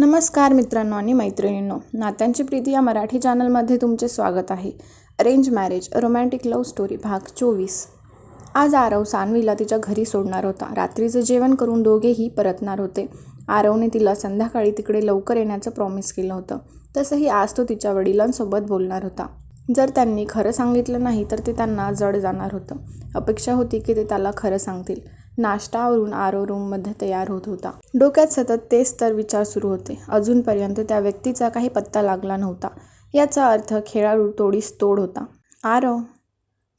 नमस्कार मित्रांनो आणि मैत्रिणींनो. नात्यांची प्रीती या मराठी चॅनलमध्ये तुमचे स्वागत आहे. Arrange marriage romantic love story भाग चोवीस. आज आरव सानवीला तिच्या घरी सोडणार होता. रात्रीचं जेवण करून दोघेही परतणार होते. आरवने तिला संध्याकाळी तिकडे लवकर येण्याचं प्रॉमिस केलं होतं. तसंही आज तो तिच्या वडिलांसोबत बोलणार होता. जर त्यांनी खरं सांगितलं नाही तर ते त्यांना जड जाणार होतं. अपेक्षा होती की ते त्याला खरं सांगतील. नाश्तावरून आरो रूममध्ये तयार होत होता. डोक्यात सतत तेच तर विचार सुरू होते. अजूनपर्यंत त्या व्यक्तीचा काही पत्ता लागला नव्हता. याचा अर्थ खेळाडू तोडीस तोड होता. आरव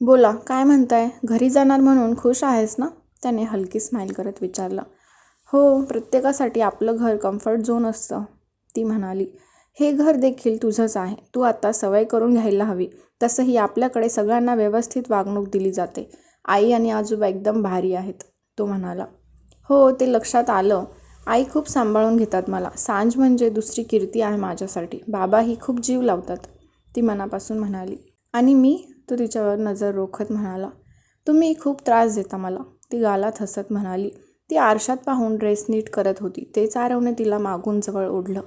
बोला काय म्हणताय? घरी जाणार म्हणून खुश आहेस ना? त्याने हलकी स्माईल करत विचारलं. हो प्रत्येकासाठी आपलं घर कम्फर्ट झोन असतं ती म्हणाली. हे घर देखील तुझंच आहे. तू आता सवय करून घ्यायला हवी. तसंही आपल्याकडे सगळ्यांना व्यवस्थित वागणूक दिली जाते. आई आणि आजोबा एकदम भारी आहेत. तो म्हणाला. हो ते लक्षात आलं. आई खूप सांभाळून घेतात मला. सांज म्हणजे दुसरी कीर्ती आहे माझ्यासाठी. बाबाही खूप जीव लावतात ती मनापासून म्हणाली. आणि मी? तो तिच्यावर नजर रोखत म्हणाला. तुम्ही खूप त्रास देता मला. ती गालात हसत म्हणाली. ती आरशात पाहून ड्रेस नीट करत होती. ते चारवणे तिला मागून जवळ ओढलं.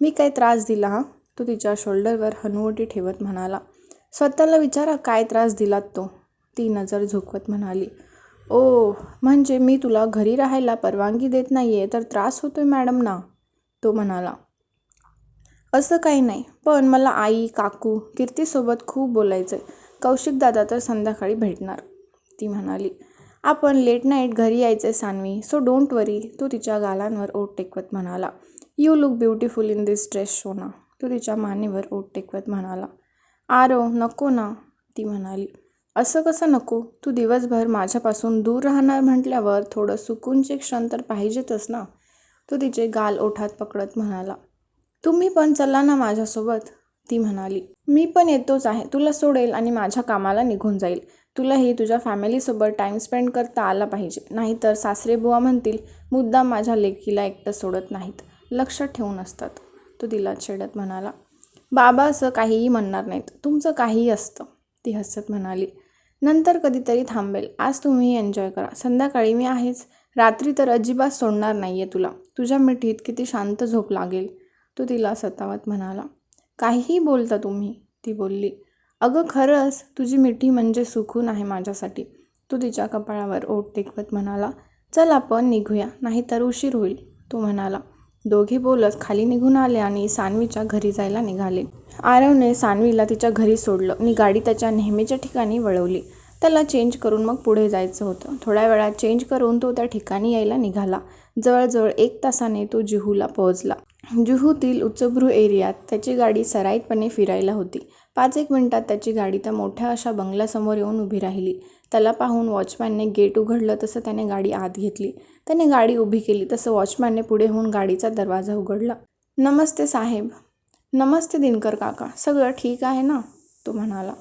मी काय त्रास दिला हा? तो तिच्या शोल्डरवर हनुवटी ठेवत म्हणाला. स्वतःला विचारा काय त्रास दिलात तो? ती नजर झोकवत म्हणाली. ओ म्हणजे मी तुला घरी राहायला परवानगी देत नाही आहे तर त्रास होतो आहे मॅडम ना? तो म्हणाला. असं काही नाही पण मला आई काकू कीर्तीसोबत खूप बोलायचं आहे कौशिक दादा तर संध्याकाळी भेटणार ती म्हणाली. आपण लेट नाईट घरी यायचं आहे सानवी सो डोंट वरी तो तिच्या गालांवर ओट टेकवत म्हणाला. You look beautiful in this dress शोना तो तिच्या मानेवर ओट टेकवत म्हणाला. आरो नको ना ती म्हणाली. असं कसं नको? तू दिवसभर माझ्यापासून दूर राहणार म्हटल्यावर थोडं सुकूनचे क्षण तर पाहिजेतच ना? तो तिचे गाल ओठात पकडत म्हणाला. तुम्ही पण चला ना माझ्यासोबत ती म्हणाली. मी पण येतोच आहे. तुला सोडेल आणि माझ्या कामाला निघून जाईल. तुलाही तुझ्या फॅमिलीसोबत टाईम स्पेंड करता आला पाहिजे. नाहीतर सासरे बुवा म्हणतील मुद्दाम माझ्या लेकीला एकटं सोडत नाहीत. लक्षात ठेवून असतात. तो तिला छेडत म्हणाला. बाबा असं काहीही म्हणणार नाहीत. तुमचं काहीही असतं ती हसत म्हणाली. नंतर कधीतरी थांबेल. आज तुम्ही एन्जॉय करा. संध्याकाळी मी आहेच. रात्री तर अजिबात सोडणार नाही आहे तुला. तुझ्या मिठीत किती शांत झोप लागेल. तो तिला सतावत म्हणाला. काहीही बोलता तुम्ही ती बोलली. अगं खरंच तुझी मिठी म्हणजे सुखून आहे माझ्यासाठी. तू तिच्या कपाळावर ओट टेकवत म्हणाला. चल आपण निघूया नाहीतर उशीर होईल. तो म्हणाला. दोघे बोलत खाली निघून आले आणि सानवीच्या घरी जायला निघाले. आरवने सानवीला तिच्या घरी सोडलं. आणि गाडी त्याच्या नेहमीच्या ठिकाणी वळवली. त्याला चेंज करून मग पुढे जायचं होतं. थोड्या वेळात चेंज करून तो त्या ठिकाणी यायला निघाला. जवळजवळ एक तासाने तो जुहूला पोहोचला. जुहूतील उच्चभ्रू एरियात त्याची गाडी सराईतपणे फिरायला होती. पाच एक मिनिटात त्याची गाडी त्या मोठ्या अशा बंगल्यासमोर येऊन उभी राहिली. त्याला पाहून वॉचमॅनने गेट उघडलं तसं त्याने गाडी आत घेतली. त्याने गाडी उभी केली तसं वॉचमॅनने पुढे होऊन गाडीचा दरवाजा उघडला. नमस्ते साहेब. नमस्ते दिनकर काका. सगळं ठीक आहे ना? तो म्हणाला.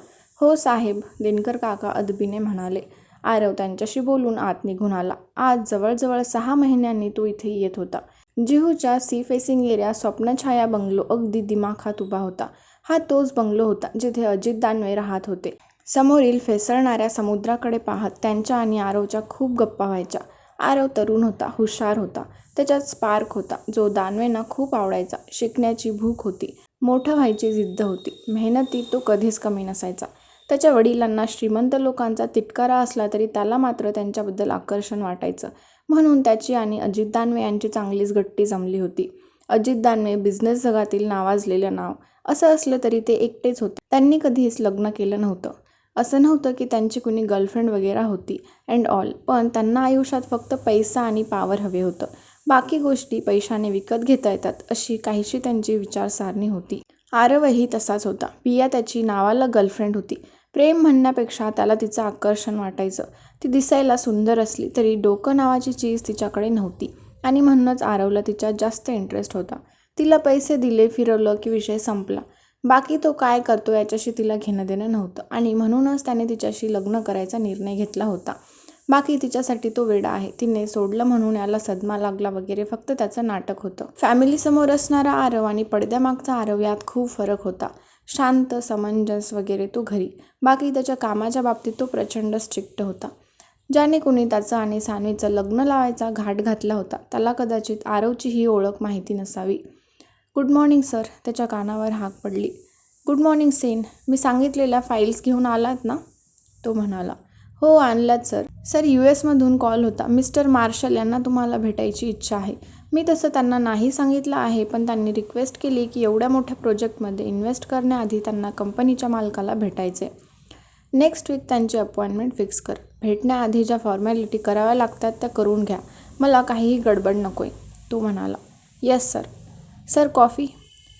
हो साहेब दिनकर काका अदबीने म्हणाले. आरव त्यांच्याशी बोलून आत निघून आला. आज जवळजवळ सहा महिन्यांनी तो इथे येत होता. जिहूच्या sea facing area Swapnachhaya bungalow अगदी दिमाखात उभा होता. हा तोच बंगलो होता जिथे अजित दानवे राहत होते. समोरील फेसळणाऱ्या समुद्राकडे पाहत त्यांच्या आणि आरवच्या खूप गप्पा व्हायच्या. आरव तरुण होता हुशार होता. त्याच्यात स्पार्क होता जो दानवेंना खूप आवडायचा. शिकण्याची भूक होती. मोठं व्हायची जिद्द होती. मेहनती तो कधीच कमी नसायचा. त्याच्या वडिलांना श्रीमंत लोकांचा तिटकारा असला तरी त्याला मात्र त्यांच्याबद्दल आकर्षण वाटायचं. म्हणून त्याची आणि अजित दानवे यांची चांगलीच गट्टी जमली होती. अजित दानवे बिझनेस जगातील नावाजलेलं नाव. असं असलं तरी ते एकटेच होते. त्यांनी कधीच लग्न केलं नव्हतं. असं नव्हतं की त्यांची कुणी गर्लफ्रेंड वगैरे होती. And all. पण त्यांना आयुष्यात फक्त पैसा आणि पावर हवे होतं. बाकी गोष्टी पैशाने विकत घेता येतात अशी काहीशी त्यांची विचारसारणी होती. आरवही तसाच होता. पिया त्याची नावाला गर्लफ्रेंड होती. प्रेम म्हणण्यापेक्षा त्याला तिचं आकर्षण वाटायचं. ती दिसायला सुंदर असली तरी डोकं नावाची चीज तिच्याकडे नव्हती आणि म्हणूनच आरवला तिच्यात जास्त इंटरेस्ट होता. तिला पैसे दिले फिरवलं की विषय संपला. बाकी तो काय करतो याच्याशी तिला घेणं देणं नव्हतं आणि म्हणूनच त्याने तिच्याशी लग्न करायचा निर्णय घेतला होता. बाकी तिच्यासाठी तो वेडा आहे. तिने सोडलं म्हणून याला सदमा लागला वगैरे फक्त त्याचं नाटक होतं. फॅमिलीसमोर असणारा आरव आणि पडद्यामागचा आरव यात खूप फरक होता. शांत समंजस वगैरे तो घरी. बाकी त्याच्या कामाच्या बाबतीत तो प्रचंड स्ट्रिक्ट होता. ज्याने कोणी त्याचं आणि सानवीचं लग्न लावायचा घाट घातला होता त्याला कदाचित आरवची ही ओळख माहिती नसावी. Good morning sir. त्याच्या कानावर हाक पडली. Good morning Sen. मी सांगितलेल्या फाईल्स घेऊन आलात ना? तो म्हणाला. हो आणलात सर. सर यू एसमधून कॉल होता. मिस्टर मार्शल यांना तुम्हाला भेटायची इच्छा आहे. मी तसं त्यांना नाही सांगितलं आहे पण त्यांनी रिक्वेस्ट केली की एवढ्या मोठ्या प्रोजेक्टमध्ये इन्व्हेस्ट करण्याआधी त्यांना कंपनीच्या मालकाला भेटायचे. नेक्स्ट वीक त्यांची अपॉइंटमेंट फिक्स कर. भेटण्याआधी ज्या फॉर्मॅलिटी कराव्या लागतात त्या करून घ्या. मला काहीही गडबड नको आहे तो म्हणाला. Yes sir. Sir coffee?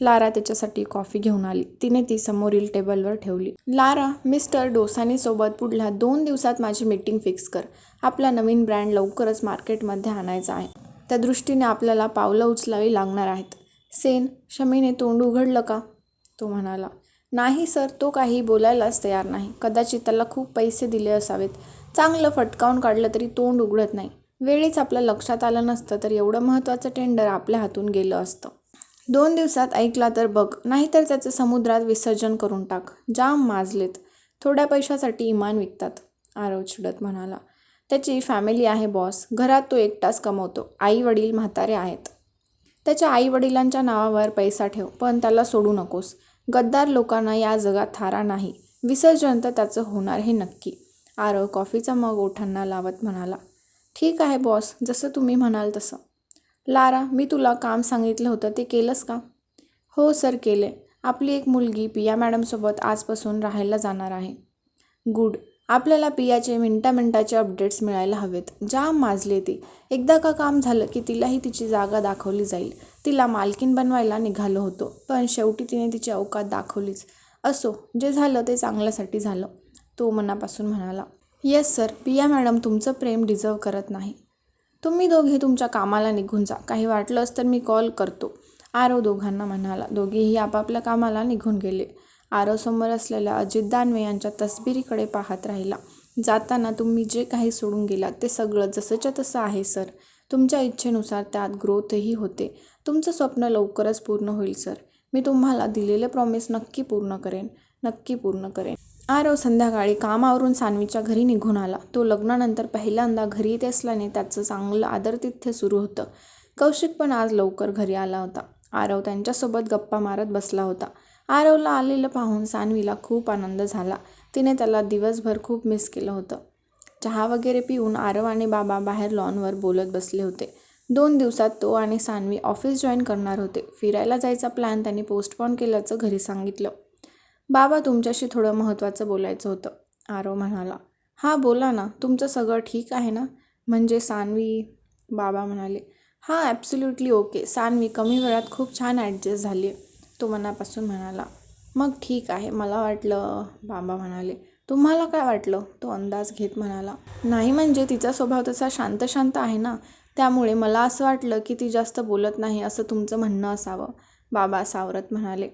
Lara त्याच्यासाठी कॉफी घेऊन आली. तिने ती समोरील टेबलवर ठेवली. लारा मिस्टर डोसानीसोबत पुढल्या दोन दिवसात माझी मीटिंग फिक्स कर. आपला नवीन ब्रँड लवकरच मार्केटमध्ये आणायचा आहे. त्या दृष्टीने आपल्याला पावलं उचलावी लागणार आहेत. सेन शमीने तोंड उघडलं का? तो म्हणाला. नाही सर तो काही बोलायलाच तयार नाही. कदाचित त्याला खूप पैसे दिले असावेत. चांगलं फटकावून काढलं तरी तोंड उघडत नाही. वेळीच आपल्या लक्षात आलं नसतं तर एवढं महत्त्वाचं टेंडर आपल्या हातून गेलं असतं. दोन दिवसात ऐकला तर बघ नाहीतर त्याचं समुद्रात विसर्जन करून टाक. जाम माजलेत. थोड्या पैशासाठी इमान विकतात आरव चिडत म्हणाला. त्याची फॅमिली आहे बॉस. घरात तो एकटाच कमवतो. आई वडील म्हातारे आहेत. त्याच्या आई वडिलांच्या नावावर पैसा ठेव पण त्याला सोडू नकोस. गद्दार लोकांना या जगात थारा नाही. विसर्जन तर त्याचं होणार हे नक्की. आरव कॉफीचा मग ओठांना लावत म्हणाला. ठीक आहे बॉस. जसं तुम्ही म्हणाल तसं. लारा मी तुला काम सांगितलं होतं ते केलंस का? हो सर केले. आपली एक मुलगी पिया मॅडमसोबत आजपासून राहायला जाणार आहे. गुड. आपल्याला पियाचे मिनटा मिनटाचे अपडेट्स मिळायला हवेत. जाम माजले ती. एकदा का काम झालं की तिलाही तिची जागा दाखवली जाईल. तिला मालकीन बनवायला निघालो होतो पण शेवटी तिने तिची अवकात दाखवलीच. असो जे झालं ते चांगल्यासाठी झालं तो मनापासून म्हणाला. येस सर पिया मॅडम तुमचं प्रेम डिझर्व करत नाही. तुम्ही दोघे तुमच्या कामाला निघून जा. काही वाटलंच तर मी कॉल करतो. आरव दोघांना म्हणाला. दोघेही आपापल्या कामाला निघून गेले. आरव समोर असलेल्या अजित दानवे यांच्या तस्बिरीकडे पाहत राहिला. जाताना तुम्ही जे काही सोडून गेलात ते सगळं जसंच्या तसं आहे सर. तुमच्या इच्छेनुसार त्यात ग्रोथही होते. तुमचं स्वप्न लवकरच पूर्ण होईल सर. मी तुम्हाला दिलेले प्रॉमिस नक्की पूर्ण करेन. नक्की पूर्ण करेन. आरव संध्याकाळी कामावरून सानवीच्या घरी निघून आला. तो लग्नानंतर पहिल्यांदा घरी येत असल्याने त्याचं चांगलं आदरतिथ्य सुरू होतं. कौशिक पण आज लवकर घरी आला होता. आरव त्यांच्यासोबत गप्पा मारत बसला होता. आरवला आलेलं पाहून सानवीला खूप आनंद झाला. तिने त्याला दिवसभर खूप मिस केलं होतं. चहा वगैरे पिऊन आरव आणि बाबा बाहेर लॉनवर बोलत बसले होते. दोन दिवसात तो आणि सानवी ऑफिस जॉईन करणार होते. फिरायला जायचा प्लॅन त्यांनी पोस्टपॉन केल्याचं घरी सांगितलं. बाबा तुमच्याशी थोडं महत्त्वाचं बोलायचं होतं. आरव म्हणाला हां बोला ना तुमचं सगळं ठीक आहे ना? म्हणजे सानवी बाबा म्हणाले हां ॲब्सल्युटली ओके सानवी कमी वेळात खूप छान ॲडजस्ट झाली आहे तो मनापासून म्हणाला मग ठीक आहे मला वाटलं बाबा म्हणाले तुम्हाला काय वाटलं? तो अंदाज घेत म्हणाला नाही म्हणजे तिचा स्वभाव तसा शांत शांत आहे ना त्यामुळे मला असं वाटलं की ती जास्त बोलत नाही असं तुमचं म्हणणं असावं. बाबा सावरत म्हणाले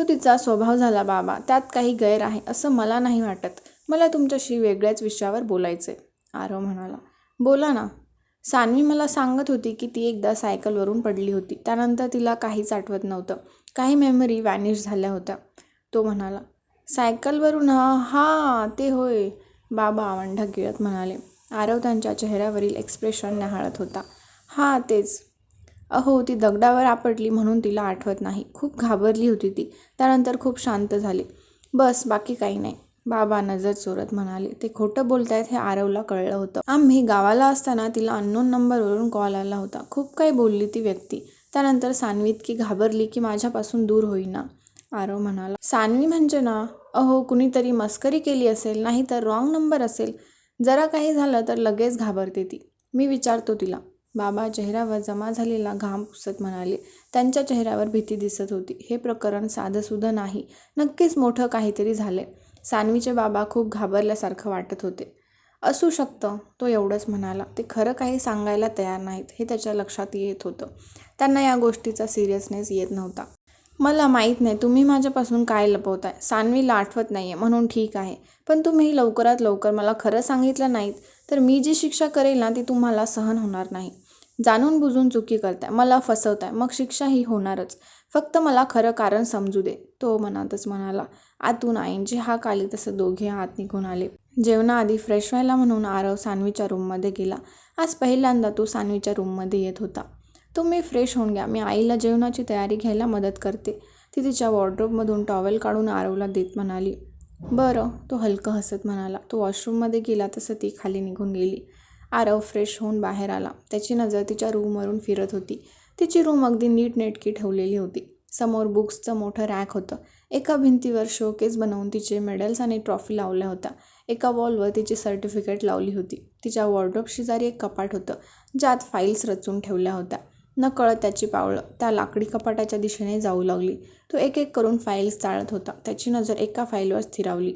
तो तिचा स्वभाव झाला बाबा त्यात काही गैर आहे असं मला नाही वाटत. मला तुमच्याशी वेगळ्याच विषयावर बोलायचं आहे आरव म्हणाला. बोला ना. सानवी मला सांगत होती की ती एकदा सायकलवरून पडली होती. त्यानंतर तिला काहीच आठवत नव्हतं. काही मेमरी वॅनिश झाल्या होत्या. तो म्हणाला. सायकलवरून? हा हा ते होय. बाबा आवंढा गिळत म्हणाले. आरव त्यांच्या चेहऱ्यावरील एक्सप्रेशन न्याहाळत होता. हां तेच. अहो ती दगडावर आपटली म्हणून तिला आठवत नाही. खूप घाबरली होती ती. त्यानंतर खूप शांत झाली. बस बाकी काही नाही. बाबा नजर चोरत म्हणाले ते खोटं बोलतायत हे आरवला कळलं होतं. आम्ही गावाला असताना तिला अननोन नंबरवरून कॉल आला होता. खूप काही बोलली ती व्यक्ती. त्यानंतर सानवी इतकी घाबरली की माझ्यापासून दूर होईना. आरव म्हणाला सानवी म्हणजे ना? अहो कुणीतरी मस्करी केली असेल नाही तर रॉंग नंबर असेल. जरा काही झालं तर लगेच घाबरते ती. मी विचारतो तिला बाबा चेहऱ्यावर जमा झालेला घाम पुसत म्हणाले त्यांच्या चेहऱ्यावर भीती दिसत होती. हे प्रकरण साधंसुधं नाही. नक्कीच मोठं काहीतरी झाले सानवीचे बाबा खूप घाबरल्यासारखं वाटत होते. असू शकतं तो एवढंच म्हणाला. ते खरं काही सांगायला तयार नाहीत हे त्याच्या लक्षात येत होतं. त्यांना या गोष्टीचा सिरियसनेस येत नव्हता. मला माहीत नाही तुम्ही माझ्यापासून काय लपवताय? सानवीला आठवत नाही आहे म्हणून ठीक आहे. पण तुम्ही लवकरात लवकर मला खरं सांगितलं नाहीत तर मी जी शिक्षा करेल ना ती तुम्हाला सहन होणार नाही. जाणून बुजून चुकी करताय. मला फसवताय. मग शिक्षा ही होणारच. फक्त मला खरं कारण समजू दे. तो मनातच म्हणाला आतून आईंची हाक आली तसं दोघे आत निघून आले. जेवणाआधी फ्रेश व्हायला म्हणून आरव सानवीच्या रूममध्ये गेला. आज पहिल्यांदा तो सानवीच्या रूममध्ये येत होता. तुम्ही फ्रेश होऊन घ्या. मी आईला जेवणाची तयारी घ्यायला मदत करते. ती तिच्या वॉर्ड्रोबमधून टॉवेल काढून आरवला देत म्हणाली. बरं तो हलकं हसत म्हणाला. तो वॉशरूममध्ये गेला तसं ती खाली निघून गेली. आरव फ्रेश होऊन बाहेर आला. त्याची नजर तिच्या रूमवरून फिरत होती. तिची रूम अगदी नीटनेटकी ठेवलेली होती. समोर बुक्सचं मोठं रॅक होतं. एका भिंतीवर शोकेस बनवून तिचे मेडल्स आणि ट्रॉफी लावल्या होत्या. एका वॉलवर तिची सर्टिफिकेट लावली होती. तिच्या वॉर्ड्रोब शेजारी एक कपाट होतं. ज्यात फाईल्स रचून ठेवल्या होत्या. नकळत त्याची पावलं. त्या लाकडी कपाटाच्या दिशेने जाऊ लागली. तो एक एक करून फाईल्स चाळत होता. त्याची नजर एका फाईलवर स्थिरावली.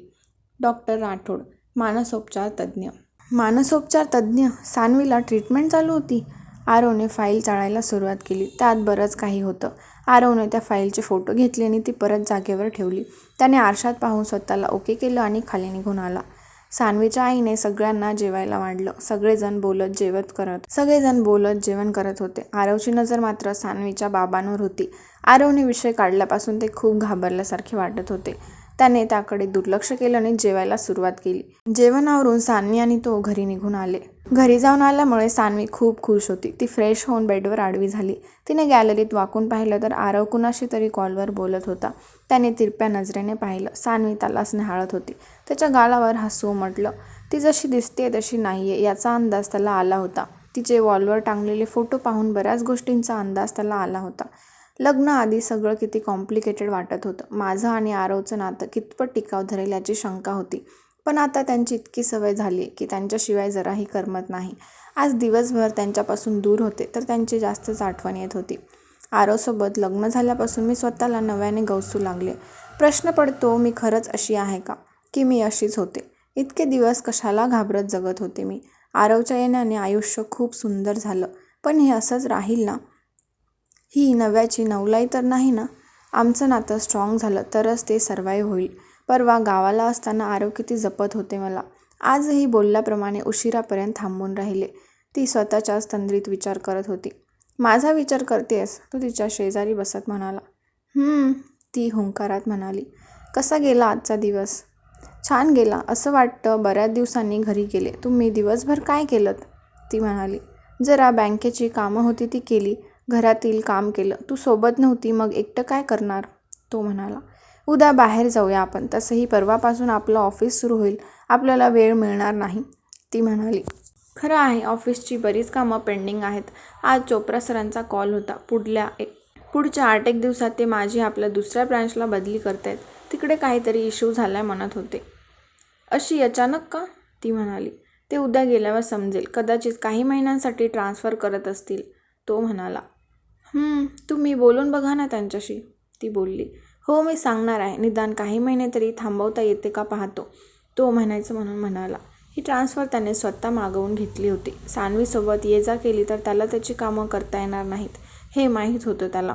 डॉक्टर राठोड मानसोपचार तज्ज्ञ. मानसोपचार तज्ज्ञ सानवीला ट्रीटमेंट चालू होती. आरवने फाईल चाळायला सुरुवात केली. त्यात बरंच काही होतं. आरवने त्या फाईलचे फोटो घेतले आणि ती परत जागेवर ठेवली. त्याने आरशात पाहून स्वतःला ओके केलं आणि खाली निघून आला. सानवीच्या आईने सगळ्यांना जेवायला वाढलं. सगळेजण बोलत जेवत करत सगळेजण बोलत जेवण करत होते. आरवची नजर मात्र सानवीच्या बाबांवर होती. आरवने विषय काढल्यापासून ते खूप घाबरल्यासारखे वाटत होते. त्याने त्याकडे दुर्लक्ष केलं आणि जेवायला सुरुवात केली. जेवणावरून सान्वी आणि तो घरी निघून आले. घरी जाऊन आल्यामुळे सान्वी खूप खुश होती. ती फ्रेश होऊन बेडवर आडवी झाली. तिने गॅलरीत वाकून पाहिलं तर आरव कुणाशी तरी कॉलवर बोलत होता. त्याने तिरप्या नजरेने पाहिलं. सान्वी त्यालाच निहाळत होती. त्याच्या गालावर हसू म्हटलं ती जशी दिसते तशी नाही आहे याचा अंदाज त्याला आला होता. तिचे वॉलवर टांगलेले फोटो पाहून बऱ्याच गोष्टींचा अंदाज त्याला आला होता. लग्न आधी सगळं किती कॉम्प्लिकेटेड वाटत होतं. माझं आणि आरवचं नातं कितपत टिकाव धरेल याची शंका होती. पण आता त्यांची इतकी सवय झाली की त्यांच्याशिवाय जराही करमत नाही. आज दिवसभर त्यांच्यापासून दूर होते तर त्यांची जास्तच आठवण येत होती. आरवसोबत लग्न झाल्यापासून मी स्वतःला नव्याने गवसू लागले. प्रश्न पडतो मी खरंच अशी आहे का? की मी अशीच होते. इतके दिवस कशाला घाबरत जगत होते मी? आरवच्या येण्याने आयुष्य खूप सुंदर झालं. पण हे असंच राहील ना? ही नव्याची नवलाई तर नाही ना? आमचं नातं स्ट्रॉंग झालं तरच ते सर्वाईव्ह होईल. परवा गावाला असताना आरव किती जपत होते मला. आजही बोलल्याप्रमाणे उशिरापर्यंत थांबून राहिले. ती स्वतःच्याच तंद्रीत विचार करत होती. माझा विचार करतेस तू तिच्या शेजारी बसत म्हणाला. ती हुंकारात म्हणाली. कसा गेला आजचा दिवस? छान गेला. असं वाटतं बऱ्याच दिवसांनी घरी गेले. तुम्ही दिवसभर काय केलं ती म्हणाली. जरा बँकेची कामं होती ती केली. घरातील काम केलं. तू सोबत नव्हती मग एकटं काय करणार? तो म्हणाला. उद्या बाहेर जाऊया आपण. तसंही परवापासून आपलं ऑफिस सुरू होईल. आपल्याला वेळ मिळणार नाही. ती म्हणाली. खरं आहे ऑफिसची बरीच कामं पेंडिंग आहेत. आज चोप्रा सरांचा कॉल होता. पुढल्या एक पुढच्या आठ एक दिवसात ते माझी आपल्या दुसऱ्या ब्रँचला बदली करतायत. तिकडे काहीतरी इश्यू झालाय म्हणत होते. अशी अचानक का? ती म्हणाली. ते उद्या गेल्यावर समजेल. कदाचित काही महिन्यांसाठी ट्रान्सफर करत असतील. तो म्हणाला. तुम्ही बोलून बघा ना त्यांच्याशी ती बोलली. हो मी सांगणार आहे. निदान काही महिने तरी थांबवता येते का पाहतो तो म्हणायचं म्हणून म्हणाला. ही ट्रान्सफर त्याने स्वतः मागवून घेतली होती. सानवीसोबत ये जा केली तर त्याला त्याची कामं करता येणार नाहीत हे माहीत होतं त्याला.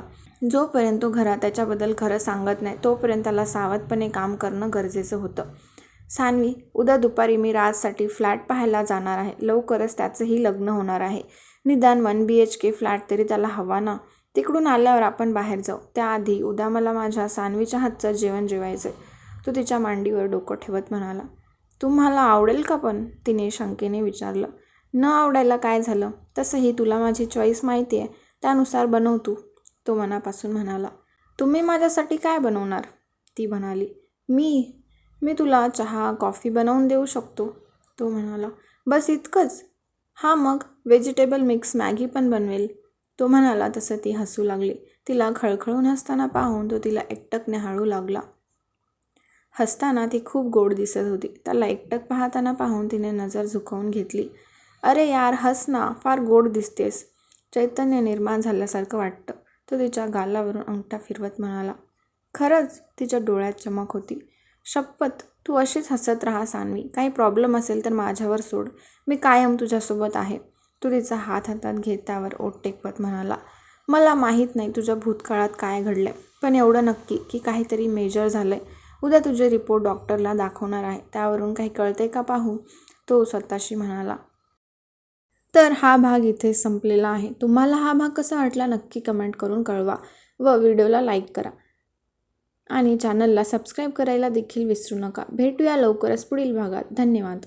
जोपर्यंत तो घरात त्याच्याबद्दल खरं सांगत नाही तोपर्यंत त्याला सावधपणे काम करणं गरजेचं होतं. सानवी उद्या दुपारी मी राजसाठी फ्लॅट पाहायला जाणार आहे. लवकरच त्याचंही लग्न होणार आहे. निदान one B H K flat तरी त्याला हवा ना. तिकडून आल्यावर आपण बाहेर जाऊ. त्याआधी उद्या मला माझ्या सानवीच्या हातचं जेवण जेवायचं आहे तो तिच्या मांडीवर डोकं ठेवत म्हणाला तुम्हाला आवडेल का पण? तिने शंकेने विचारलं. न आवडायला काय झालं? तसंही तुला माझी चॉईस माहिती आहे त्यानुसार बनव तू. तो मनापासून म्हणाला तुम्ही माझ्यासाठी काय बनवणार? ती म्हणाली मी मी तुला चहा कॉफी बनवून देऊ शकतो. तो म्हणाला बस इतकंच. हा मग व्हेजिटेबल मिक्स मॅगी पण बनवेल. तो म्हणाला तसं ती हसू लागली. तिला खळखळून हसताना पाहून तो तिला एकटक न्याहाळू लागला. हसताना ती खूप गोड दिसत होती. त्याला एकटक पाहताना पाहून तिने नजर झुकवून घेतली. अरे यार हस ना. फार गोड दिसतेस. चैतन्य निर्माण झाल्यासारखं वाटतं. तो तिच्या गालावरून अंगठा फिरवत म्हणाला. खरंच? तिच्या डोळ्यात चमक होती. शपथ तू अशीच हसत राहा सानवी. काही प्रॉब्लेम असेल तर माझ्यावर सोड. मी कायम तुझ्यासोबत आहे. तो तिचा हात हातात घेत त्यावर ओट टेकवत म्हणाला मला माहीत नाही तुझ्या भूतकाळात काय घडलं पण एवढं नक्की की काहीतरी मेजर झालं आहे उद्या तुझे रिपोर्ट डॉक्टरला दाखवणार आहे. त्यावरून काही कळते का पाहू? तो स्वतःशी म्हणाला. तर हा भाग इथे संपलेला आहे. तुम्हाला हा भाग कसा वाटला नक्की कमेंट करून कळवा व व्हिडिओला लाईक करा. आणि चॅनलला सबस्क्राईब करायला देखील विसरू नका. भेटूया लवकरच पुढील भागात. धन्यवाद.